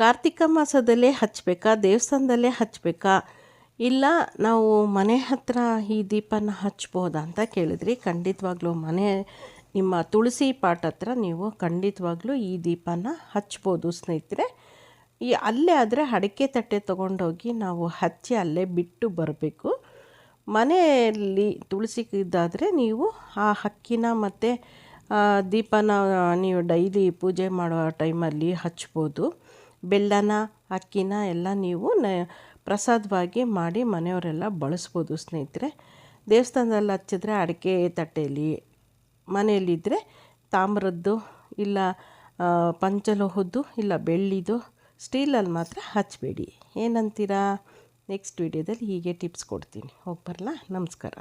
ಕಾರ್ತಿಕ ಮಾಸದಲ್ಲೇ ಹಚ್ಚಬೇಕಾ ದೇವಸ್ಥಾನದಲ್ಲೇ ಹಚ್ಚಬೇಕಾ ಇಲ್ಲ, ನಾವು ಮನೆ ಹತ್ತಿರ ಈ ದೀಪನ ಹಚ್ಬೋದಾ ಅಂತ ಕೇಳಿದ್ರಿ. ಖಂಡಿತವಾಗ್ಲೂ ಮನೆ, ನಿಮ್ಮ ತುಳಸಿ ಪಾಟ್ ಹತ್ರ ನೀವು ಖಂಡಿತವಾಗ್ಲೂ ಈ ದೀಪನ ಹಚ್ಬೋದು ಸ್ನೇಹಿತರೆ. ಈ ಅಲ್ಲೇ ಆದರೆ ಅಡಿಕೆ ತಟ್ಟೆ ತೊಗೊಂಡೋಗಿ ನಾವು ಹಚ್ಚಿ ಅಲ್ಲೇ ಬಿಟ್ಟು ಬರಬೇಕು. ಮನೆಯಲ್ಲಿ ತುಳಸಿ ಇದ್ದಾದರೆ ನೀವು ಆ ಹಕ್ಕಿನ ಮತ್ತು ದೀಪನ ನೀವು ಡೈಲಿ ಪೂಜೆ ಮಾಡೋ ಟೈಮಲ್ಲಿ ಹಚ್ಬೋದು. ಬೆಲ್ಲನ, ಅಕ್ಕಿನ ಎಲ್ಲ ನೀವು ನ, ಪ್ರಸಾದವಾಗಿ ಮಾಡಿ ಮನೆಯವರೆಲ್ಲ ಬಳಸ್ಬೋದು ಸ್ನೇಹಿತರೆ. ದೇವಸ್ಥಾನದಲ್ಲಿ ಹಚ್ಚಿದ್ರೆ ಅಡಿಕೆ ತಟ್ಟೆಯಲ್ಲಿ ಮನೆಯಲ್ಲಿದ್ದರೆ ತಾಮ್ರದ್ದು ಇಲ್ಲ ಪಂಚಲೋಹದ್ದು ಇಲ್ಲ, ಬೆಳ್ಳಿದು ಸ್ಟೀಲಲ್ಲಿ ಮಾತ್ರ ಹಚ್ಚಬೇಡಿ ಏನಂತೀರಾ? ನೆಕ್ಸ್ಟ್ ವಿಡಿಯೋದಲ್ಲಿ ಹೀಗೆ ಟಿಪ್ಸ್ ಕೊಡ್ತೀನಿ. ಹೋಗಿ ಬರಲಾ? ನಮಸ್ಕಾರ.